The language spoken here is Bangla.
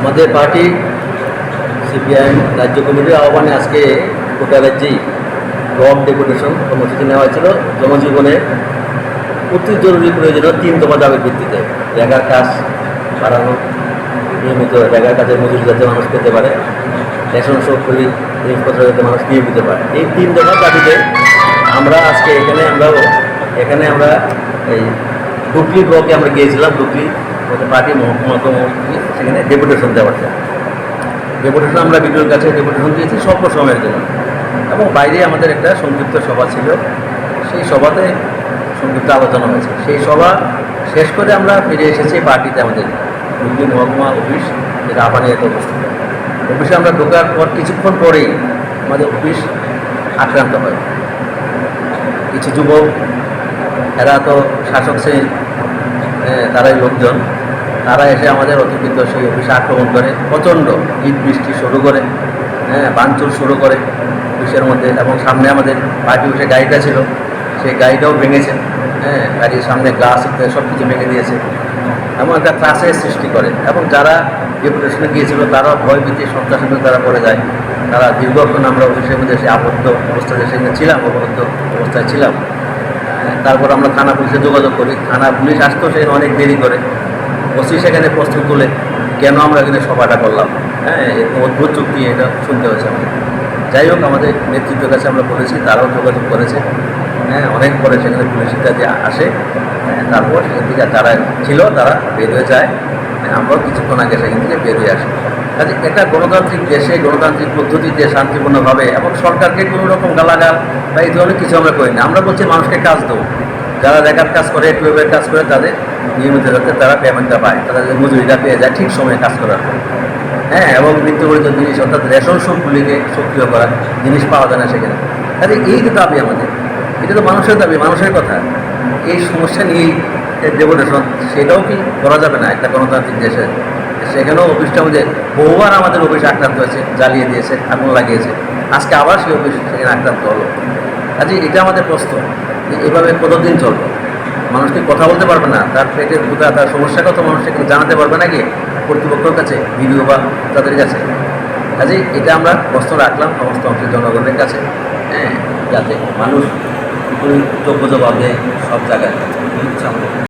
আমাদের পার্টি, সিপিআইএম রাজ্য কমিটির আহ্বানে আজকে গোটা রাজ্যেই ব্লক ডেপুটেশন কর্মসূচি নেওয়া হয়েছিল। জনজীবনে অতি জরুরি প্রয়োজনীয় তিন দফা দাবির ভিত্তিতে। জায়গার কাজ বাড়ানো নিয়মিত জায়গার কাজের মজুরি যাতে মানুষ পেতে পারে, রেশন সরকারি জিনিসপত্র যাতে মানুষ নিয়মিত পারে। এই তিন দফা দাবিতে আমরা আজকে এখানে আমরাও, এখানে আমরা এই ডুকলি ব্লকে আমরা গিয়েছিলাম ডুকলি পার্টি মহকুমা সেখানে ডেপুটেশন দেওয়ার জন্য। ডেপুটেশন আমরা বিডিওর কাছে ডেপুটেশন দিয়েছি, স্বল্প সময়ের জন্য। এবং বাইরে আমাদের একটা সংযুক্ত সভা ছিল, সেই সভাতে সংযুক্ত আলোচনা হয়েছে। সেই সভা শেষ করে আমরা ফিরে এসেছি পার্টিতে আমাদের। হুগলি মহকুমা অফিস, যেটা আপানিয়াতে অবস্থিত অফিসে আমরা ঢোকার পর কিছুক্ষণ পরেই আমাদের অফিস আক্রান্ত হয়। কিছু যুবক, এরা তো শাসক শ্রেণির তারাই লোকজন, তারা এসে আমাদের অতিরিক্ত সেই অফিসে আক্রমণ করে, প্রচণ্ড ইট বৃষ্টি শুরু করে হ্যাঁ বাঞ্চুর শুরু করে অফিসের মধ্যে এবং সামনে আমাদের পার্টি অফিসে গাড়িটা ছিল, সেই গাড়িটাও ভেঙেছে হ্যাঁ গাড়ির সামনে গ্লাস সব কিছু ভেঙে দিয়েছে। এমন একটা ত্রাসের সৃষ্টি করে। এবং যারা ডেপুটেশনে গিয়েছিল তারাও ভয়ভীতি সন্ত্রাসের তারা পড়ে যায়। তারা দীর্ঘক্ষণ আমরা অফিসের মধ্যে সে আবদ্ধ অবস্থায় সেখানে ছিলাম, অবরুদ্ধ অবস্থায় ছিলাম। তারপর আমরা থানা পুলিশে যোগাযোগ করি। থানা পুলিশ আসতেও সেখানে অনেক দেরি করে। ওসি সেখানে প্রশ্ন তুলে, কেন আমরা এখানে সভাটা করলাম? হ্যাঁ অদ্ভুত চুক্তি এটা শুনতে হয়েছে আমাদের। যাই হোক, আমাদের নেতৃত্বের কাছে আমরা বলেছি, তারাও যোগাযোগ করেছে। হ্যাঁ অনেক পরে সেখানে পুলিশ ইত্যাদি আসে। হ্যাঁ, তারপর সেখান থেকে যারা ছিল তারা বের হয়ে যায়। হ্যাঁ, আমরাও কিছুক্ষণ আগে সেখান থেকে বের হয়ে আসি। কাজে এটা গণতান্ত্রিক দেশে গণতান্ত্রিক পদ্ধতিতে শান্তিপূর্ণভাবে এবং সরকারকে কোনো রকম গালাগাল বা এই ধরনের কিছু আমরা করি না। আমরা বলছি মানুষকে কাজ দেবো যারা দেখার কাজ করে টুয়েবের কাজ করে তাদের নিয়মিত যাতে তারা পেমেন্টটা পায় তারা মজুরিটা পেয়ে যায় ঠিক সময়ে কাজ করার হ্যাঁ এবং নিত্যবর্জিত জিনিস অর্থাৎ রেশন শপগুলিকে সক্রিয় করা জিনিস পাওয়া যায় না সেখানে। কাজে এই দাবি আমাদের এটা তো মানুষের দাবি, মানুষের কথা। এই সমস্যা নিয়েই ডেপুটেশন সেটাও কি করা যাবে না একটা গণতান্ত্রিক দেশে? সেখানেও অফিসটা আমাদের বহুবার আমাদের অফিস আক্রান্ত হয়েছে, জ্বালিয়ে দিয়েছে, আগুন লাগিয়েছে। আজকে আবার সেই অফিস সেখানে আক্রান্ত হলো। কাজে এটা আমাদের প্রশ্ন যে এভাবে কতদিন চলবে? মানুষ কি কথা বলতে পারবে না? তার পেটের ক্ষুদা তার সমস্যা কত মানুষ সেখানে জানাতে পারবে নাকি? কর্তৃপক্ষের কাছে ভিডিও বা তাদের কাছে। কাজেই এটা আমরা প্রশ্ন রাখলাম, সমস্ত অংশের জনগণের কাছে। হ্যাঁ যাতে মানুষ যোগ্য জবাব সব জায়গায়।